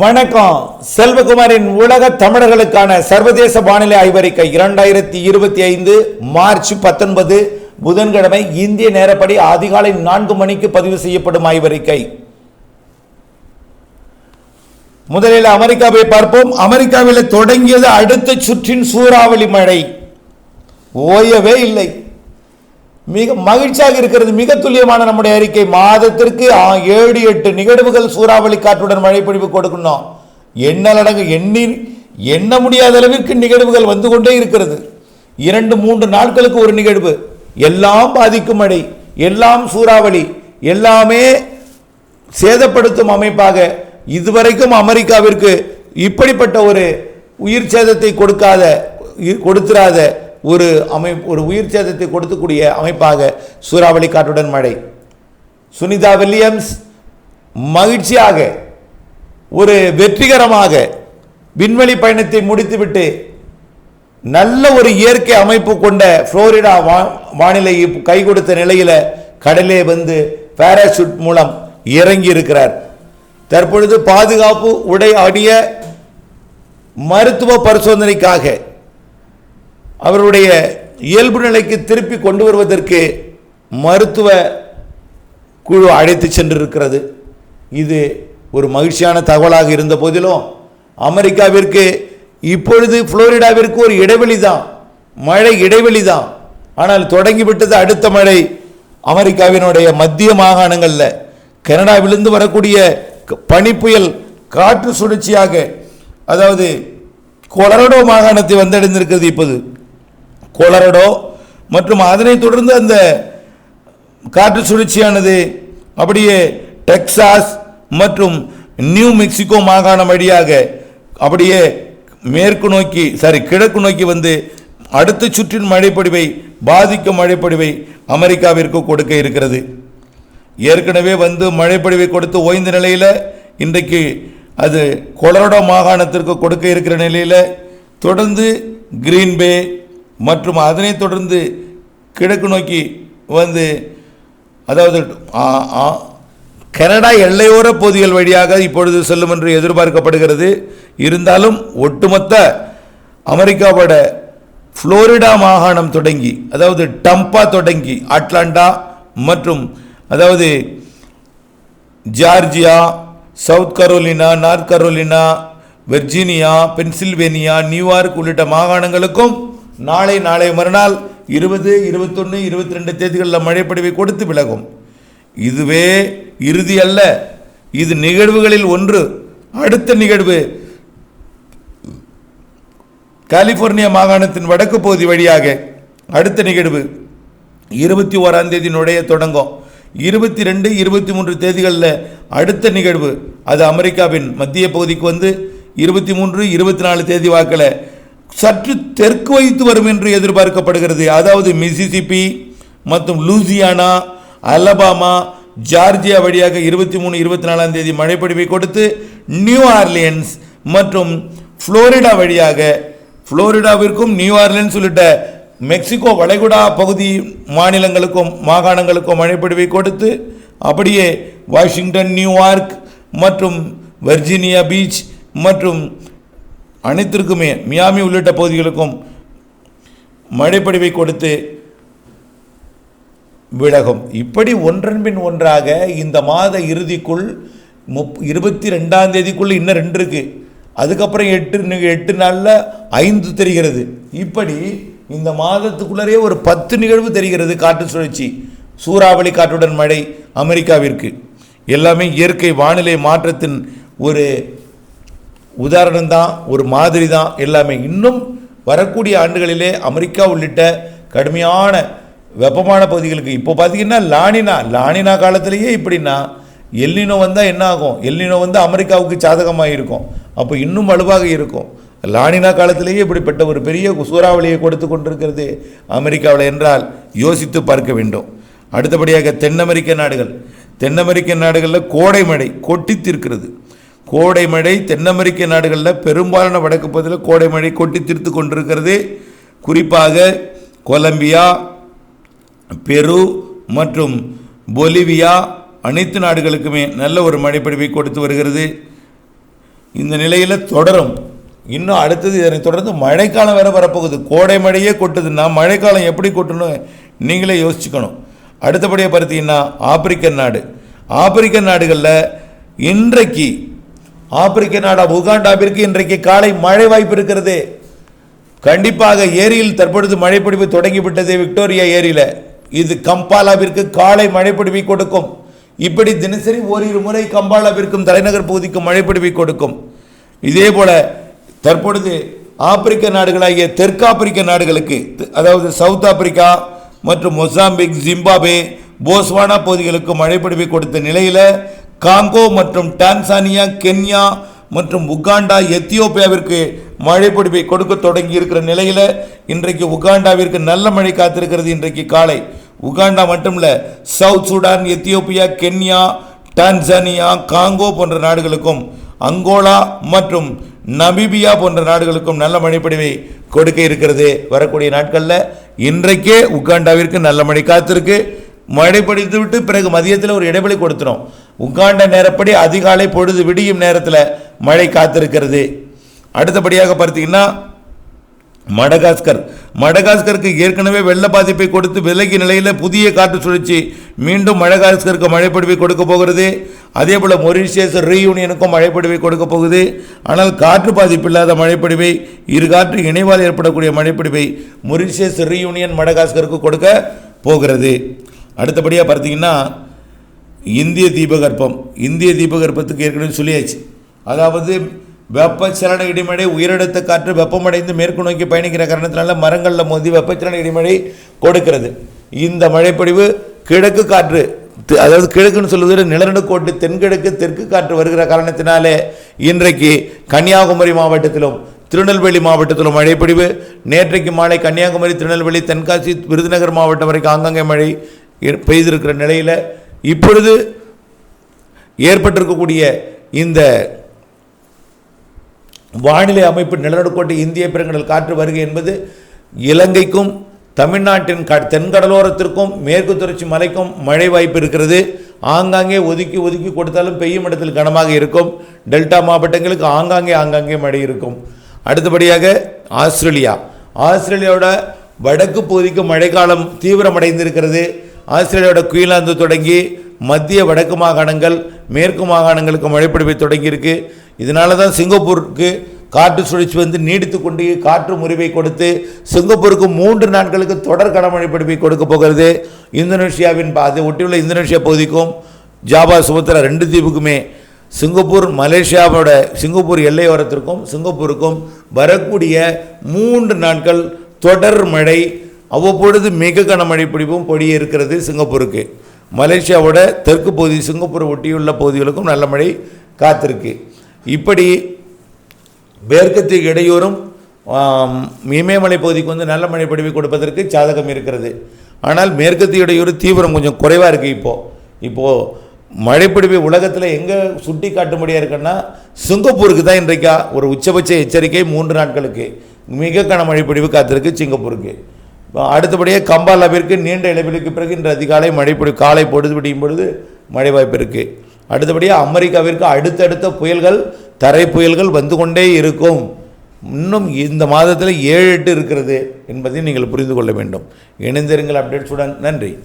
வணக்கம். செல்வகுமாரின் உலக தமிழர்களுக்கான சர்வதேச வானிலை ஆய்வறிக்கை இரண்டாயிரத்தி இருபத்தி ஐந்து மார்ச் பத்தொன்பது புதன்கிழமை இந்திய நேரப்படி அதிகாலை நான்கு மணிக்கு பதிவு செய்யப்படும் ஆய்வறிக்கை. முதலில் அமெரிக்காவை பார்ப்போம். அமெரிக்காவில் தொடங்கியது அடுத்த சுற்றின் சூறாவளி மழை. ஓயவே இல்லை. மிக மகிழ்ச்சியாக இருக்கிறது. மிக துல்லியமான நம்முடைய அறிக்கை. மாதத்திற்கு ஆ, ஏழு எட்டு நிகழ்வுகள் சூறாவளி காற்றுடன் மழை பொழிவு கொடுக்கணும் எண்ணலடங்கு எண்ணி எண்ண முடியாத அளவிற்கு நிகழ்வுகள் வந்து கொண்டே இருக்கிறது. இரண்டு மூன்று நாட்களுக்கு ஒரு நிகழ்வு. எல்லாம் பாதிக்கும் மழை எல்லாம் சூறாவளி எல்லாமே சேதப்படுத்தும் அமைப்பாக இதுவரைக்கும் அமெரிக்காவிற்கு இப்படிப்பட்ட ஒரு உயிர் சேதத்தை கொடுக்காத இ- ஒரு அமை ஒரு உயிர் சேதத்தை கொடுக்கக்கூடிய அமைப்பாக சூறாவளி காற்றுடன் மழை. சுனிதா வில்லியம்ஸ் மகிழ்ச்சியாக ஒரு வெற்றிகரமாக விண்வெளி பயணத்தை முடித்துவிட்டு நல்ல ஒரு இயற்கை அமைப்பு கொண்ட புளோரிடா வா வானிலை கை கொடுத்த நிலையில் கடலே வந்து பேராசூட் மூலம் இறங்கி இருக்கிறார். தற்பொழுது பாதுகாப்பு உடை அணிய மருத்துவ பரிசோதனைக்காக அவருடைய இயல்பு நிலைக்கு திருப்பி கொண்டு வருவதற்கு மருத்துவ குழு அழைத்து சென்றிருக்கிறது. இது ஒரு மகிழ்ச்சியான தகவலாக இருந்த போதிலும் அமெரிக்காவிற்கு இப்பொழுது புளோரிடாவிற்கு ஒரு இடைவெளி தான் மழை இடைவெளி தான். ஆனால் தொடங்கிவிட்டது அடுத்த மழை அமெரிக்காவினுடைய மத்திய மாகாணங்களில். கனடாவிலிருந்து வரக்கூடிய க- பனிப்புயல் காற்று சுழற்சியாக அதாவது கொலரடோ மாகாணத்தை வந்தடைந்திருக்கிறது இப்போது. கொலரடோ மற்றும் அதனைத் தொடர்ந்து அந்த காற்று சுழற்சியானது அப்படியே டெக்சாஸ் மற்றும் நியூ மெக்சிகோ மாகாணம் வழியாக அப்படியே மேற்கு நோக்கி சாரி கிழக்கு நோக்கி வந்து அடுத்த சுற்றின் மழைப்பொடிவை பாதிக்கும் மழைப்பொடிவை அமெரிக்காவிற்கு கொடுக்க இருக்கிறது. ஏற்கனவே வந்து மழைப்பொழிவை கொடுத்து ஓய்ந்த நிலையில் இன்றைக்கு அது கொலரடோ மாகாணத்திற்கு கொடுக்க இருக்கிற நிலையில் தொடர்ந்து கிரீன்பே மற்றும் அதனைத் தொடர்ந்து கிழக்கு நோக்கி வந்து அதாவது கனடா எல்லையோர பகுதிகள் வழியாக இப்பொழுது செல்லும் என்று எதிர்பார்க்கப்படுகிறது. இருந்தாலும் ஒட்டுமொத்த அமெரிக்காவோட ஃப்ளோரிடா மாகாணம் தொடங்கி அதாவது டம்பா தொடங்கி அட்லாண்டா மற்றும் அதாவது Georgia South Carolina North Carolina Virginia Pennsylvania New York York மாகாணங்களுக்கும் நாளை நாளை மறுநாள் இருபது இருபத்தொன்று இருபத்தி ரெண்டு தேதிகளில் மழைப்படிவை கொடுத்து விலகும். இதுவே இறுதி அல்ல. இது நிகழ்வுகளில் ஒன்று. அடுத்த நிகழ்வு கலிபோர்னியா மாகாணத்தின் வடக்கு பகுதி வழியாக. அடுத்த நிகழ்வு இருபத்தி ஓராம் தேதி நுழைய தொடங்கும். இருபத்தி ரெண்டு இருபத்தி மூன்று தேதிகளில் அடுத்த நிகழ்வு. அது அமெரிக்காவின் மத்திய பகுதிக்கு வந்து இருபத்தி மூன்று இருபத்தி நாலு தேதி வாக்கில் சற்று தெற்கு வைத்து வரும் என்று எதிர்பார்க்கப்படுகிறது. அதாவது மிசிசிபி மற்றும் லூசியானா அலபாமா ஜார்ஜியா வழியாக இருபத்தி மூணு இருபத்தி நாலாம் தேதி மழைப்பொழிவை கொடுத்து நியூ ஆர்லியன்ஸ் மற்றும் ஃப்ளோரிடா வழியாக ஃப்ளோரிடாவிற்கும் நியூ ஆர்லியன்ஸ் உள்ளிட்ட மெக்சிகோ வளைகுடா பகுதி மாநிலங்களுக்கும் மாகாணங்களுக்கும் மழைப்பொழிவை கொடுத்து அப்படியே வாஷிங்டன் நியூயார்க் மற்றும் வெர்ஜீனியா பீச் மற்றும் அனைத்திற்குமே மியாமி உள்ளிட்ட பகுதிகளுக்கும் மழைப்படிவை கொடுத்து விலகும். இப்படி ஒன்றன் பின் ஒன்றாக இந்த மாத இறுதிக்குள் முப் இருபத்தி ரெண்டாம் தேதிக்குள்ளே இன்னும் ரெண்டு இருக்குது அதுக்கப்புறம் எட்டு எட்டு நாளில் ஐந்து தெரிகிறது. இப்படி இந்த மாதத்துக்குள்ளரே ஒரு பத்து நிகழ்வு தெரிகிறது காற்று சுழற்சி. சூறாவளி காற்றுடன் மழை அமெரிக்காவிற்கு. எல்லாமே இயற்கை வானிலை மாற்றத்தின் ஒரு உதாரணம் தான் ஒரு மாதிரி தான் எல்லாமே. இன்னும் வரக்கூடிய ஆண்டுகளிலே அமெரிக்கா உள்ளிட்ட கடுமையான வெப்பமான பகுதிகளுக்கு இப்போ பார்த்தீங்கன்னா லானினா லானினா காலத்திலேயே இப்படின்னா எல்லினோ வந்தால் என்ன ஆகும்? எல்லினோ வந்து அமெரிக்காவுக்கு சாதகமாக இருக்கும். அப்போ இன்னும் வலுவாக இருக்கும். லானினா காலத்திலேயே இப்படிப்பட்ட ஒரு பெரிய சூறாவளியை கொடுத்து கொண்டிருக்கிறது அமெரிக்காவில் என்றால் யோசித்து பார்க்க வேண்டும். அடுத்தபடியாக தென் அமெரிக்க நாடுகள். தென் அமெரிக்க நாடுகளில் கோடை மழை கொட்டி தீர்க்கிறது. கோடை மழை தென் அமெரிக்க நாடுகளில் பெரும்பாலான வடக்கு பகுதியில் கோடை மழை கொட்டி தீர்த்து கொண்டிருக்கிறது. குறிப்பாக கொலம்பியா பெரு மற்றும் பொலிவியா அனைத்து நாடுகளுக்குமே நல்ல ஒரு மழைப்படிவை கொடுத்து வருகிறது. இந்த நிலையில் தொடரும். இன்னும் அடுத்தது இதனை தொடர்ந்து மழைக்காலம் வேறு வரப்போகுது. கோடை மழையே கொட்டுதுன்னா மழைக்காலம் எப்படி கொட்டணும் நீங்களே யோசிச்சுக்கணும். அடுத்தபடியாக பார்த்தீங்கன்னா ஆப்பிரிக்க நாடு. ஆப்பிரிக்க நாடுகளில் இன்றைக்கு ஆப்பிரிக்க நாடா உகாண்டாவிற்கு இன்றைக்கு காலை மழை வாய்ப்பு இருக்கிறது. கண்டிப்பாக ஏரியில் தற்பொழுது மழைப்பிடிப்பு தொடங்கிவிட்டது விக்டோரியா ஏரியில். இது கம்பாலாவிற்கு காலை மழைப்பிடிப்பை கொடுக்கும். இப்படி தினசரி ஓரிரு முறை கம்பாலாவிற்கும் தலைநகர் பகுதிக்கும் மழைப்பிடிப்பை கொடுக்கும். இதே போல தற்பொழுது ஆப்பிரிக்க நாடுகளாகிய தெற்காப்பிரிக்க நாடுகளுக்கு அதாவது சவுத் ஆப்பிரிக்கா மற்றும் மொசாம்பிக் ஜிம்பாபே போஸ்வானா பகுதிகளுக்கு மழைப்பிடிப்பை கொடுத்த நிலையில் காங்கோ மற்றும் டான்சானியா கென்யா மற்றும் உகாண்டா எத்தியோப்பியாவிற்கு மழை பொடிப்பை கொடுக்க தொடங்கி இருக்கிற நிலையில் இன்றைக்கு உகாண்டாவிற்கு நல்ல மழை காத்திருக்கிறது இன்றைக்கு காலை. உகாண்டா மட்டுமில்ல South Sudan Ethiopia Kenya Tanzania Congo போன்ற நாடுகளுக்கும் அங்கோலா மற்றும் நமீபியா போன்ற நாடுகளுக்கும் நல்ல மழைப்பொழிவை கொடுக்க இருக்கிறது. வரக்கூடிய நாட்களில் இன்றைக்கே உகாண்டாவிற்கு நல்ல மழை காத்திருக்கு. மழை படித்து விட்டு பிறகு மதியத்தில் ஒரு இடைவெளி கொடுத்துரும். உங்காண்ட நேரப்படி அதிகாலை பொழுது விடியும் நேரத்தில் மழை காத்திருக்கிறது. அடுத்தபடியாக பார்த்தீங்கன்னா மடகாஸ்கர். மடகாஸ்கருக்கு ஏற்கனவே வெள்ள பாதிப்பை கொடுத்து விலகி நிலையில் புதிய காற்று சுழற்சி மீண்டும் மடகாஸ்கருக்கு மழைப்பொழிவை கொடுக்க போகிறது. அதே போல் மொரிஷியஸ் ரீயூனியனுக்கும் மழைப்பொழிவை கொடுக்க போகுது. ஆனால் காற்று பாதிப்பு இல்லாத மழைப்பொழிவை இரு காற்று இணைவால் ஏற்படக்கூடிய மழைப்பொழிவை மொரிஷியஸ் ரீயூனியன் மடகாஸ்கருக்கு கொடுக்க போகிறது. அடுத்தபடியாக பார்த்தீங்கன்னா இந்திய தீபகற்பம் இந்திய தீபகற்பத்துக்கு ஏற்கனவே சொல்லியாச்சு. அதாவது வெப்பச்சலன இடிமழை உயரடுத்த காற்று வெப்பமடைந்து மேற்கு நோக்கி பயணிக்கிற காரணத்தினால மரங்களில் மோதி வெப்பச்சலன இடிமழை கொடுக்கிறது. இந்த மழைப்பொழிவு கிழக்கு காற்று அதாவது கிழக்குன்னு சொல்லுவது நிலநடுக்கோட்டு தென்கிழக்கு தெற்கு காற்று வருகிற காரணத்தினாலே இன்றைக்கு கன்னியாகுமரி மாவட்டத்திலும் திருநெல்வேலி மாவட்டத்திலும் மழைப்பொழிவு. நேற்றைக்கு மாலை கன்னியாகுமரி திருநெல்வேலி தென்காசி விருதுநகர் மாவட்டம் வரைக்கும் ஆங்காங்கே மழை பெய்திருக்கிற நிலையில் இப்பொழுது ஏற்பட்டிருக்கக்கூடிய இந்த வானிலை அமைப்பு நிலநடுக்கோட்டை இந்திய பெருங்கடல் காற்று வருகை என்பது இலங்கைக்கும் தமிழ்நாட்டின் க தென்கடலோரத்திற்கும் மேற்கு தொடர்ச்சி மலைக்கும் மழை வாய்ப்பு இருக்கிறது. ஆங்காங்கே ஒதுக்கி ஒதுக்கி கொடுத்தாலும் பெய்யும் இடத்தில் கனமாக இருக்கும். டெல்டா மாவட்டங்களுக்கு ஆங்காங்கே ஆங்காங்கே மழை இருக்கும். அடுத்தபடியாக ஆஸ்திரேலியா. ஆஸ்திரேலியாவோட வடக்கு பகுதிக்கு மழைக்காலம் தீவிரமடைந்திருக்கிறது. ஆஸ்திரேலியாவோட குயிலாந்து தொடங்கி மத்திய வடக்கு மாகாணங்கள் மேற்கு மாகாணங்களுக்கு மழைப்பிடிப்பை தொடங்கியிருக்கு. இதனால தான் சிங்கப்பூருக்கு காற்று சுழற்சி வந்து நீடித்து கொண்டு காற்று முறிவை கொடுத்து சிங்கப்பூருக்கு மூன்று நாட்களுக்கு தொடர் கனமழை பிடிப்பை கொடுக்க போகிறது. இந்தோனேஷியாவின் அதை ஒட்டியுள்ள இந்தோனேஷியா பகுதிக்கும் ஜாவா சுமத்ரா ரெண்டு தீவுக்குமே சிங்கப்பூர் மலேசியாவோட சிங்கப்பூர் எல்லையோரத்திற்கும் சிங்கப்பூருக்கும் வரக்கூடிய மூன்று நாட்கள் தொடர் மழை அவ்வப்பொழுது மிக கனமழை பிடிப்பும் பொடிய இருக்கிறது சிங்கப்பூருக்கு. மலேசியாவோட தெற்கு பகுதி சிங்கப்பூரை ஒட்டியுள்ள பகுதிகளுக்கும் நல்ல மழை காத்திருக்கு. இப்படி மேற்கத்திய இடையூறும் இமயமலை பகுதிக்கு வந்து நல்ல மழை பொழிவை கொடுப்பதற்கு சாதகம் இருக்கிறது. ஆனால் மேற்கத்திய இடையூறு தீவிரம் கொஞ்சம் குறைவாக இருக்குது இப்போது இப்போது மழைப்பிடிப்பை உலகத்தில் எங்கே சுட்டி காட்டும்படியாக இருக்குன்னா சிங்கப்பூருக்கு தான் இன்றைக்கா ஒரு உச்சபட்ச எச்சரிக்கை மூன்று நாட்களுக்கு. மிக கன மழைப்பிடிவு காத்திருக்கு சிங்கப்பூருக்கு. அடுத்தபடியே கம்பா இழப்பிற்கு நீண்ட இழப்பிற்கு பிறகு இன்று அதிகாலை மழை பொடி காலை பொழுது விடியும் பொழுது மழை வாய்ப்பு இருக்குது அடுத்தபடியாக அமெரிக்காவிற்கு அடுத்தடுத்த புயல்கள் தரை புயல்கள் வந்து கொண்டே இருக்கும். இன்னும் இந்த மாதத்தில் ஏழு எட்டு இருக்கிறது என்பதை நீங்கள் புரிந்து கொள்ள வேண்டும். இணைந்திருங்கள் அப்டேட்ஸுடன். நன்றி.